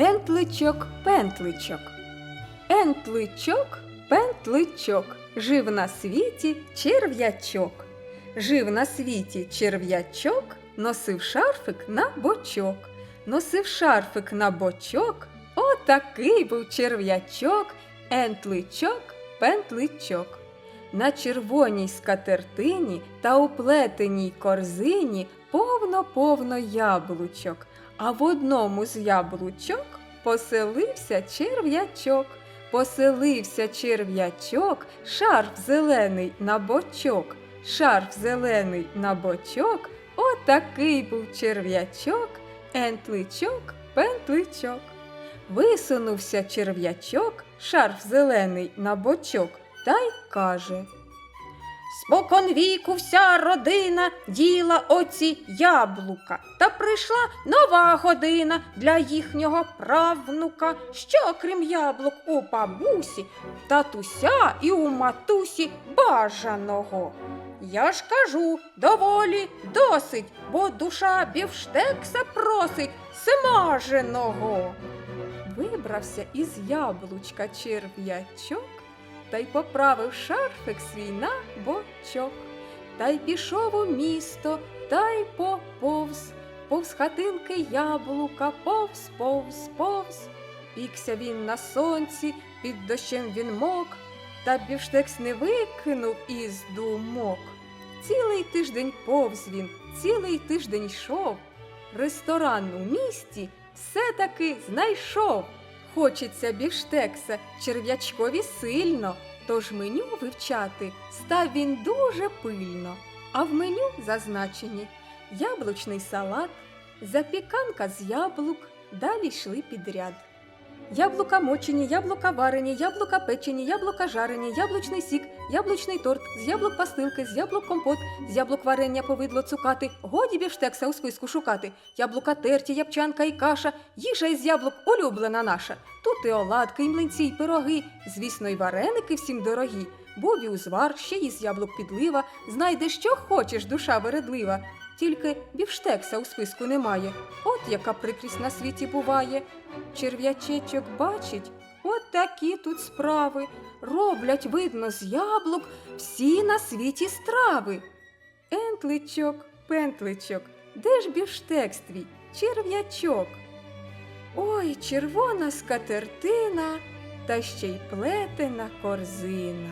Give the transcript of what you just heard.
Ентличок, пентличок. Ентличок, пентличок. Жив на світі черв'ячок. Жив на світі черв'ячок, носив шарфик на бочок. Носив шарфик на бочок. Отакий був черв'ячок, ентличок, пентличок. На червоній скатертині та у плетеній корзині повно-повно яблучок, а в одному з яблучок поселився черв'ячок. Поселився черв'ячок, шарф зелений на бочок, шарф зелений на бочок, отакий був черв'ячок, ентличок, пентличок. Висунувся черв'ячок, шарф зелений на бочок, та й каже. Спокон віку вся родина діла оці яблука, та прийшла нова година для їхнього правнука, що крім яблук у бабусі, татуся і у матусі бажаного. Я ж кажу, доволі досить, бо душа бівштекса просить смаженого. Вибрався із яблучка черв'ячок та й поправив шарфик свій на бочок, та й пішов у місто, та й поповз, повз хатинки яблука, повз, повз, повз. Пікся він на сонці, під дощем він мок, та бівштекс не викинув із думок. Цілий тиждень повз він, цілий тиждень йшов. Ресторан у місті все-таки знайшов. Хочеться бівштекса черв'ячкові сильно, тож меню вивчати став він дуже пильно. А в меню зазначені яблучний салат, запіканка з яблук, далі йшли підряд. Яблука мочені, яблука варені, яблука печені, яблука жарені, яблучний сік, яблучний торт, з яблук пастилки, з яблук компот, з яблук варення повидло цукати, годі бівштекса у списку шукати, яблука терті, ябчанка і каша, їжа із яблук улюблена наша. Тут і оладки, і млинці, і пироги, звісно, і вареники всім дорогі. Бобі узвар, ще із яблук підлива, знайде, що хочеш, душа вередлива. Тільки бівштекса у списку немає. От яка прикрість на світі буває. Черв'ячечок бачить, от такі тут справи. Роблять, видно, з яблук всі на світі страви. Ентличок, пентличок, де ж бівштекс твій, черв'ячок? Ой, червона скатертина, та ще й плетена корзина.